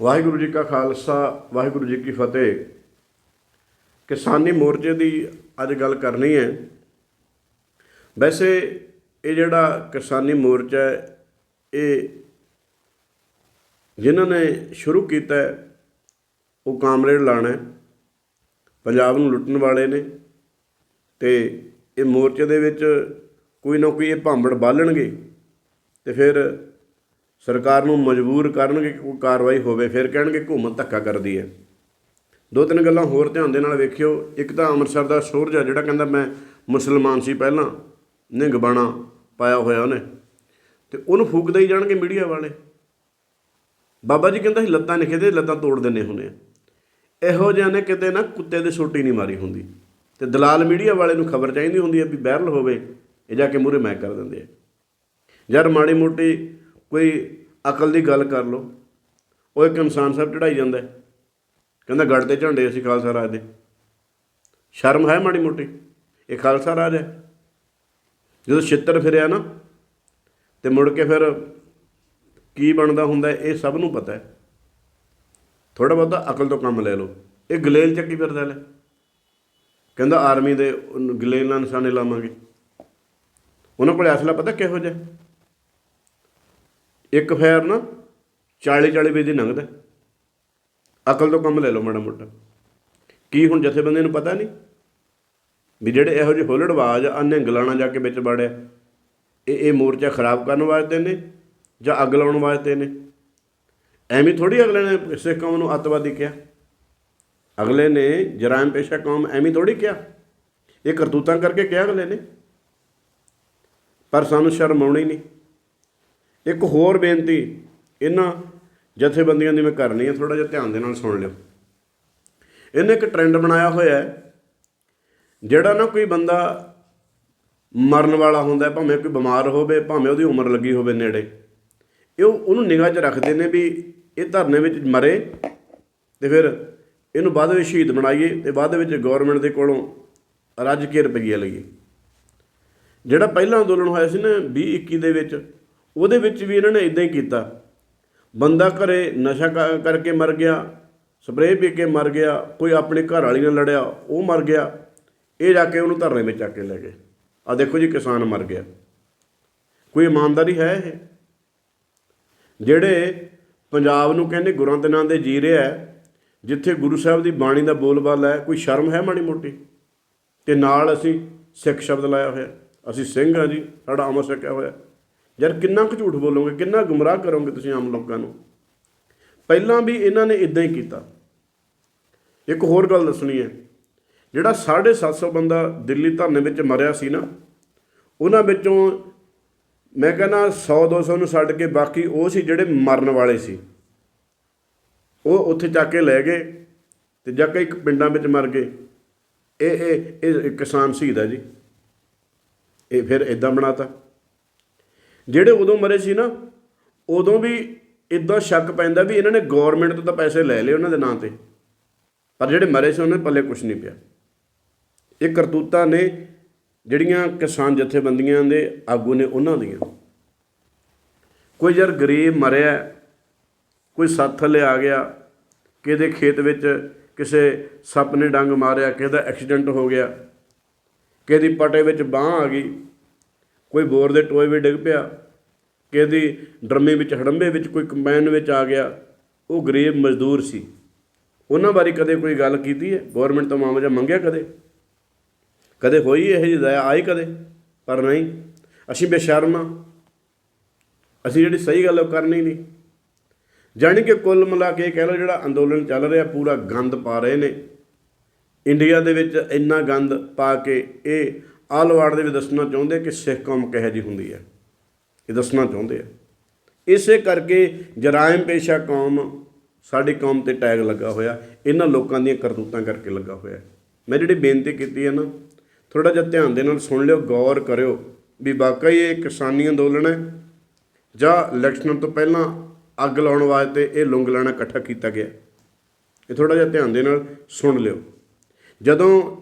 ਵਾਹਿਗੁਰੂ ਜੀ ਕਾ ਖਾਲਸਾ, ਵਾਹਿਗੁਰੂ ਜੀ ਕੀ ਫਤਿਹ। ਕਿਸਾਨੀ ਮੋਰਚੇ ਦੀ ਅੱਜ ਗੱਲ ਕਰਨੀ ਹੈ। ਵੈਸੇ ਇਹ ਜਿਹੜਾ ਕਿਸਾਨੀ ਮੋਰਚਾ ਹੈ, ਇਹ ਜਿਨ੍ਹਾਂ ਨੇ ਸ਼ੁਰੂ ਕੀਤਾ ਉਹ ਕਾਮਰੇਡ ਲਾਣਾ ਪੰਜਾਬ ਨੂੰ ਲੁੱਟਣ ਵਾਲੇ ਨੇ ਤੇ ਇਹ ਮੋਰਚੇ ਦੇ ਵਿੱਚ ਕੋਈ ਨਾ ਕੋਈ ਇਹ ਭਾਂਬੜ ਬਾਲਣਗੇ ਤੇ ਫਿਰ ਸਰਕਾਰ ਨੂੰ ਮਜਬੂਰ ਕਰਨਗੇ ਕਿ ਕੋਈ ਕਾਰਵਾਈ ਹੋਵੇ, ਫਿਰ ਕਹਿਣਗੇ ਹਕੂਮਤ ਧੱਕਾ ਕਰਦੀ ਹੈ। ਦੋ ਤਿੰਨ ਗੱਲਾਂ ਹੋਰ ਧਿਆਨ ਦੇ ਨਾਲ ਵੇਖਿਓ। ਇੱਕ ਤਾਂ ਅੰਮ੍ਰਿਤਸਰ ਦਾ ਸੂਰਜ ਆ, ਜਿਹੜਾ ਕਹਿੰਦਾ ਮੈਂ ਮੁਸਲਮਾਨ ਸੀ ਪਹਿਲਾਂ, ਨਿੰਗ ਬਾਣਾ ਪਾਇਆ ਹੋਇਆ ਉਹਨੇ। ਤੇ ਉਹਨੂੰ ਫੂਕਦੇ ਹੀ ਜਾਣਗੇ ਮੀਡੀਆ ਵਾਲੇ। ਬਾਬਾ ਜੀ ਕਹਿੰਦਾ ਸੀ ਲੱਤਾਂ ਨਹੀਂ ਖੇਦੇ ਲੱਤਾਂ ਤੋੜ ਦਿੰਨੇ ਹੁੰਦੇ ਆ। ਇਹੋ ਜਿਹਾ ਨੇ ਕਿਤੇ ਨਾ ਕੁੱਤੇ ਦੀ ਸੋਟੀ ਨਹੀਂ ਮਾਰੀ ਹੁੰਦੀ। ਤੇ ਦਲਾਲ ਮੀਡੀਆ ਵਾਲੇ ਨੂੰ ਖਬਰ ਚਾਹੀਦੀ ਹੁੰਦੀ ਹੈ ਵੀ ਵਾਇਰਲ ਹੋਵੇ, ਇਹ ਜਾ ਕੇ ਮੂਰੇ ਮੈਂ ਕਰ ਦਿੰਦੇ ਆ। ਯਾਰ ਮਾੜੀ ਮੋਟੀ ਕੋਈ ਅਕਲ ਦੀ ਗੱਲ ਕਰ ਲਓ, ਉਹ ਇੱਕ ਇਨਸਾਨ ਸਾਹਿਬ ਚੜਾਈ ਜਾਂਦਾ ਕਹਿੰਦਾ ਗੜ ਤੇ ਝੰਡੇ ਅਸੀਂ ਖਾਲਸਾ ਰਾਜ ਦੇ। ਸ਼ਰਮ ਹੈ ਮਾੜੀ ਮੋਟੀ, ਇਹ ਖਾਲਸਾ ਰਾਜ ਹੈ। ਜਦੋਂ ਛਿੱਤਰ ਫਿਰਿਆ ਨਾ, ਤੇ ਮੁੜ ਕੇ ਫਿਰ ਕੀ ਬਣਦਾ ਹੁੰਦਾ ਇਹ ਸਭ ਨੂੰ ਪਤਾ ਹੈ। ਥੋੜਾ ਬਹੁਤਾ ਅਕਲ ਤੋਂ ਕੰਮ ਲੈ ਲਓ। ਇਹ ਗਲੇਲ ਚੱਕੀ ਫਿਰਦਾ ਲੈ। ਕਹਿੰਦਾ, ਆਰਮੀ ਦੇ ਗਲੇਲ ਨਾਲ ਨਿਸ਼ਾਨੇ ਲਾਵਾਂਗੇ। ਉਹਨਾਂ ਕੋਲ ਅਸਲਾ ਪਤਾ ਕਿਹੋ ਜਿਹਾ ਇੱਕ ਫੈਰ ਨਾ 40 40 ਵਜੇ ਦੀ ਲੰਘਦਾ ਅਕਲ ਤੋਂ ਕੰਮ ਲੈ ਲਓ ਮਾੜਾ ਮੋਟਾ। ਕੀ ਹੁਣ ਜਥੇਬੰਦੀ ਨੂੰ ਪਤਾ ਨਹੀਂ? ਵੀ ਜਿਹੜੇ ਇਹੋ ਜਿਹੇ ਹੋਲੜਵਾਜ਼ ਆ ਗਲਾਣਾ ਜਾ ਕੇ ਵਿੱਚ ਵੜਿਆ। ਇਹ ਇਹ ਮੋਰਚਾ ਖਰਾਬ ਕਰਨ ਵਾਸਤੇ ਨੇ ਜਾਂ ਅੱਗ ਲਾਉਣ ਵਾਸਤੇ ਨੇ? ਐਵੇਂ ਥੋੜੀ ਅਗਲੇ ਨੇ ਸਿੱਖ ਕੌਮ ਨੂੰ ਅੱਤਵਾਦੀ ਕਿਹਾ। ਅਗਲੇ ਨੇ ਜਰਾਇਮ ਪੇਸ਼ਾ ਕੌਮ ਐਵੇਂ ਥੋੜੀ ਕਿਹਾ। ਇਹ ਕਰਤੂਤਾਂ ਕਰਕੇ ਕਿਹਾ ਅਗਲੇ ਨੇ। ਪਰ ਸਾਨੂੰ ਸ਼ਰਮ ਆਉਣੀ ਨਹੀਂ। ਇੱਕ ਹੋਰ ਬੇਨਤੀ, ਇਹਨਾਂ ਜਥੇਬੰਦੀਆਂ ਦੀ ਮੈਂ ਕਰਨੀ ਹੈ ਥੋੜਾ ਜਿਹਾ ਧਿਆਨ ਦੇ ਨਾਲ ਸੁਣ ਲਿਓ। ਇਹਨੇ ਇੱਕ ਟ੍ਰੈਂਡ ਬਣਾਇਆ ਹੋਇਆ ਹੈ, ਜਿਹੜਾ ਨਾ ਕੋਈ ਬੰਦਾ ਮਰਨ ਵਾਲਾ ਹੁੰਦਾ ਭਾਵੇਂ ਕੋਈ ਬਿਮਾਰ ਹੋਵੇ, ਭਾਵੇਂ ਉਹਦੀ ਉਮਰ ਲੱਗੀ ਹੋਵੇ ਨੇੜੇ, ਇਹ ਉਹਨੂੰ ਨਿਗਾਹ 'ਚ ਰੱਖਦੇ ਨੇ ਵੀ ਇਹ ਧਰਨੇ ਵਿੱਚ ਮਰੇ ਤੇ ਫਿਰ ਇਹਨੂੰ ਬਾਅਦ ਵਿੱਚ ਸ਼ਹੀਦ ਬਣਾਈਏ ਤੇ ਬਾਅਦ ਵਿੱਚ ਗਵਰਨਮੈਂਟ ਦੇ ਕੋਲੋਂ ਰੱਜ ਕੇ ਰੁਪਈਏ ਲਈਏ। ਜਿਹੜਾ ਪਹਿਲਾ ਅੰਦੋਲਨ ਹੋਇਆ ਸੀ ਨਾ 20 21 ਦੇ ਵਿੱਚ ਉਹਦੇ ਵਿੱਚ ਵੀ ਇਹਨਾਂ ਨੇ ਇਦਾਂ ਹੀ ਕੀਤਾ। ਬੰਦਾ ਘਰੇ ਨਸ਼ਾ ਕ- ਕਰਕੇ ਮਰ ਗਿਆ ਸਪਰੇਅ ਪੀ ਕੇ ਮਰ ਗਿਆ ਕੋਈ ਆਪਣੇ ਘਰ ਵਾਲੀ ਨਾਲ ਲੜਿਆ ਉਹ ਮਰ ਗਿਆ ਇਹ ਜਾ ਕੇ ਉਹਨੂੰ ਧਰਨੇ ਵਿੱਚ ਚੱਕ ਕੇ ਲੈ ਗਏ। ਆ ਦੇਖੋ ਜੀ ਕਿਸਾਨ ਮਰ ਗਿਆ। ਕੋਈ ਇਮਾਨਦਾਰੀ ਹੈ ਇਹ? ਜਿਹੜੇ ਪੰਜਾਬ ਨੂੰ ਕਹਿੰਦੇ ਗੁਰਾਂ ਦੇ ਨਾਂ ਦੇ ਜੀ ਰਿਹਾ ਹੈ, ਜਿੱਥੇ ਗੁਰੂ ਸਾਹਿਬ ਦੀ ਬਾਣੀ ਦਾ ਬੋਲਬਾਲ ਹੈ ਕੋਈ ਸ਼ਰਮ ਹੈ ਮਾੜੀ ਮੋਟੀ? ਤੇ ਨਾਲ ਅਸੀਂ ਸਿੱਖ ਸ਼ਬਦ ਲਾਇਆ ਹੋਇਆ ਅਸੀਂ ਸਿੰਘ ਹਾਂ ਜੀ ਸਾਡਾ ਅਮਰ ਸਿੱਖਿਆ ਹੋਇਆ। ਯਾਰ ਕਿੰਨਾ ਕੁ ਝੂਠ ਬੋਲੋਗੇ, ਕਿੰਨਾ ਗੁੰਮਰਾਹ ਕਰੋਗੇ ਤੁਸੀਂ ਆਮ ਲੋਕਾਂ ਨੂੰ? ਪਹਿਲਾਂ ਵੀ ਇਹਨਾਂ ਨੇ ਇਦਾਂ ਹੀ ਕੀਤਾ। ਇੱਕ ਹੋਰ ਗੱਲ ਦੱਸਣੀ ਹੈ। ਜਿਹੜਾ 750 ਬੰਦਾ ਦਿੱਲੀ ਧਰਨੇ ਵਿੱਚ ਮਰਿਆ ਸੀ ਨਾ, ਉਹਨਾਂ ਵਿੱਚੋਂ ਮੈਂ ਕਹਿੰਦਾ 100 200 ਨੂੰ ਛੱਡ ਕੇ ਬਾਕੀ ਉਹ ਸੀ ਜਿਹੜੇ ਮਰਨ ਵਾਲੇ ਸੀ। ਉਹ ਉੱਥੇ ਚੱਕ ਕੇ ਲੈ ਗਏ ਤੇ ਜਾ ਕੇ ਇੱਕ ਪਿੰਡਾਂ ਵਿੱਚ ਮਰ ਗਏ। ਇਹ ਇਹ ਇਹ ਕਿਸਾਨ ਸ਼ਹੀਦ ਹੈ ਜੀ। ਇਹ ਫਿਰ ਇਦਾਂ ਬਣਾਤਾ। ਜਿਹੜੇ ਉਦੋਂ ਮਰੇ ਸੀ ਨਾ, ਉਦੋਂ ਵੀ ਇਦਾਂ ਸ਼ੱਕ ਪੈਂਦਾ ਵੀ ਇਹਨਾਂ ਨੇ ਗਵਰਨਮੈਂਟ ਤੋਂ ਤਾਂ ਪੈਸੇ ਲੈ ਲਏ ਉਹਨਾਂ ਦੇ ਨਾਂ ਤੇ। ਪਰ ਜਿਹੜੇ ਮਰੇ ਸੀ, ਉਹਨਾਂ ਦੇ ਪੱਲੇ ਕੁਝ ਨਹੀਂ ਪਿਆ। ਇਹ ਕਰਤੂਤਾਂ ਨੇ ਜਿਹੜੀਆਂ ਕਿਸਾਨ ਜਥੇਬੰਦੀਆਂ ਦੇ ਆਗੂ ਨੇ ਉਹਨਾਂ ਦੀਆਂ। ਕੋਈ ਯਾਰ ਗਰੀਬ ਮਰਿਆ, ਕੋਈ ਸੱਥ ਥੱਲੇ ਆ ਗਿਆ, ਕਿਹਦੇ ਖੇਤ ਵਿੱਚ ਕਿਸੇ ਸੱਪ ਨੇ ਡੰਗ ਮਾਰਿਆ ਕਿਸੇ ਦਾ ਐਕਸੀਡੈਂਟ ਹੋ ਗਿਆ ਕਿਸੇ ਦੀ ਪਟੇ ਵਿੱਚ ਬਾਹ ਆ ਗਈ ਕੋਈ ਬੋਰ ਦੇ ਟੋਏ ਵਿੱਚ ਡਿੱਗ ਪਿਆ, ਕਿਹਦੀ ਡਰਮੇ ਵਿੱਚ ਹੜੰਬੇ ਵਿੱਚ ਕੋਈ ਕੰਬਾਈਨ ਵਿੱਚ ਆ ਗਿਆ, ਉਹ ਗਰੀਬ ਮਜ਼ਦੂਰ ਸੀ। ਉਹਨਾਂ ਬਾਰੇ ਕਦੇ ਕੋਈ ਗੱਲ ਕੀਤੀ ਹੈ? ਗਵਰਨਮੈਂਟ ਤੋਂ ਮਾਮਲਾ ਮੰਗਿਆ ਕਦੇ? ਕਦੇ ਹੋਈ ਇਹ ਜਿਹੀ ਦਇਆ? ਆਈ ਕਦੇ? ਪਰ ਨਹੀਂ। ਅਸੀਂ ਬੇਸ਼ਰਮ ਹਾਂ। ਅਸੀਂ ਜਿਹੜੀ ਸਹੀ ਗੱਲ ਉਹ ਕਰਨੀ ਨਹੀਂ। ਜਾਣੀ ਕਿ ਕੁੱਲ ਮਿਲਾ ਕੇ ਕਹਿ ਲਓ ਜਿਹੜਾ ਅੰਦੋਲਨ ਚੱਲ ਰਿਹਾ, ਪੂਰਾ ਗੰਦ ਪਾ ਰਹੇ ਨੇ। ਇੰਡੀਆ ਦੇ ਵਿੱਚ ਇੰਨਾ ਗੰਦ ਪਾ ਕੇ ਇਹ ਆਲ ਵਰਲਡ ਦੇ ਵਿੱਚ ਦੱਸਣਾ ਚਾਹੁੰਦੇ ਕਿ ਸਿੱਖ ਕੌਮ ਕਿਹੋ ਜਿਹੀ ਹੁੰਦੀ ਹੈ। ਇਹ ਦੱਸਣਾ ਚਾਹੁੰਦੇ ਆ। ਇਸੇ ਕਰਕੇ ਜਰਾਇਮ ਪੇਸ਼ਾ ਕੌਮ, ਸਾਡੀ ਕੌਮ ਤੇ ਟੈਗ ਲੱਗਾ ਹੋਇਆ। ਇਹਨਾਂ ਲੋਕਾਂ ਦੀਆਂ ਕਰਤੂਤਾਂ ਕਰਕੇ ਲੱਗਾ ਹੋਇਆ ਮੈਂ ਜਿਹੜੀ ਬੇਨਤੀ ਕੀਤੀ ਹੈ ਨਾ ਥੋੜਾ ਜਿਹਾ ਧਿਆਨ ਦੇ ਨਾਲ ਸੁਣ ਲਿਓ, ਗੌਰ ਕਰਿਓ ਵੀ ਵਾਕਈ ਇਹ ਕਿਸਾਨੀ ਅੰਦੋਲਨ ਹੈ ਜਾਂ ਇਲੈਕਸ਼ਨ ਤੋਂ ਪਹਿਲਾਂ ਅੱਗ ਲਾਉਣ ਵਾਸਤੇ ਇਹ ਲੁੰਗ ਲੈਣਾ ਇਕੱਠਾ ਕੀਤਾ ਗਿਆ। ਇਹ ਥੋੜਾ ਜਿਹਾ ਧਿਆਨ ਦੇ ਨਾਲ ਸੁਣ ਲਿਓ। ਜਦੋਂ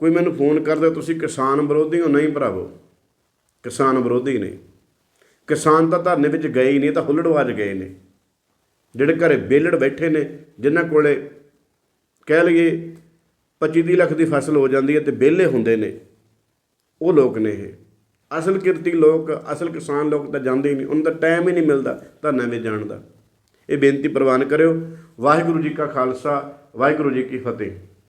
ਕੋਈ ਮੈਨੂੰ ਫੋਨ ਕਰਦਾ, ਤੁਸੀਂ ਕਿਸਾਨ ਵਿਰੋਧੀ ਹੋ? ਨਹੀਂ ਭਰਾਵੋ, ਕਿਸਾਨ ਵਿਰੋਧੀ ਨਹੀਂ। ਕਿਸਾਨ ਤਾਂ ਧਰਨੇ ਵਿੱਚ ਗਏ ਹੀ ਨਹੀਂ ਤਾਂ ਹੁੱਲੜਵਾਜ ਗਏ ਨੇ। ਜਿਹੜੇ ਘਰੇ ਬੇਲੜ ਬੈਠੇ ਨੇ, ਜਿਨ੍ਹਾਂ ਕੋਲੇ ਕਹਿ ਲਈਏ 25 ਲੱਖ ਦੀ ਫਸਲ ਹੋ ਜਾਂਦੀ ਹੈ ਤੇ ਵਿਹਲੇ ਹੁੰਦੇ ਨੇ, ਉਹ ਲੋਕ ਨੇ ਇਹ। ਅਸਲ ਕਿਰਤੀ ਲੋਕ, ਅਸਲ ਕਿਸਾਨ ਲੋਕ ਤਾਂ ਜਾਂਦੇ ਹੀ ਨਹੀਂ, ਉਹਨਾਂ ਦਾ ਟਾਈਮ ਹੀ ਨਹੀਂ ਮਿਲਦਾ ਧਰਨੇ ਵਿੱਚ ਜਾਣ ਦਾ। ਇਹ ਬੇਨਤੀ ਪ੍ਰਵਾਨ ਕਰਿਓ। ਵਾਹਿਗੁਰੂ ਜੀ ਕਾ ਖਾਲਸਾ, ਵਾਹਿਗੁਰੂ ਜੀ ਕੀ ਫਤਿਹ।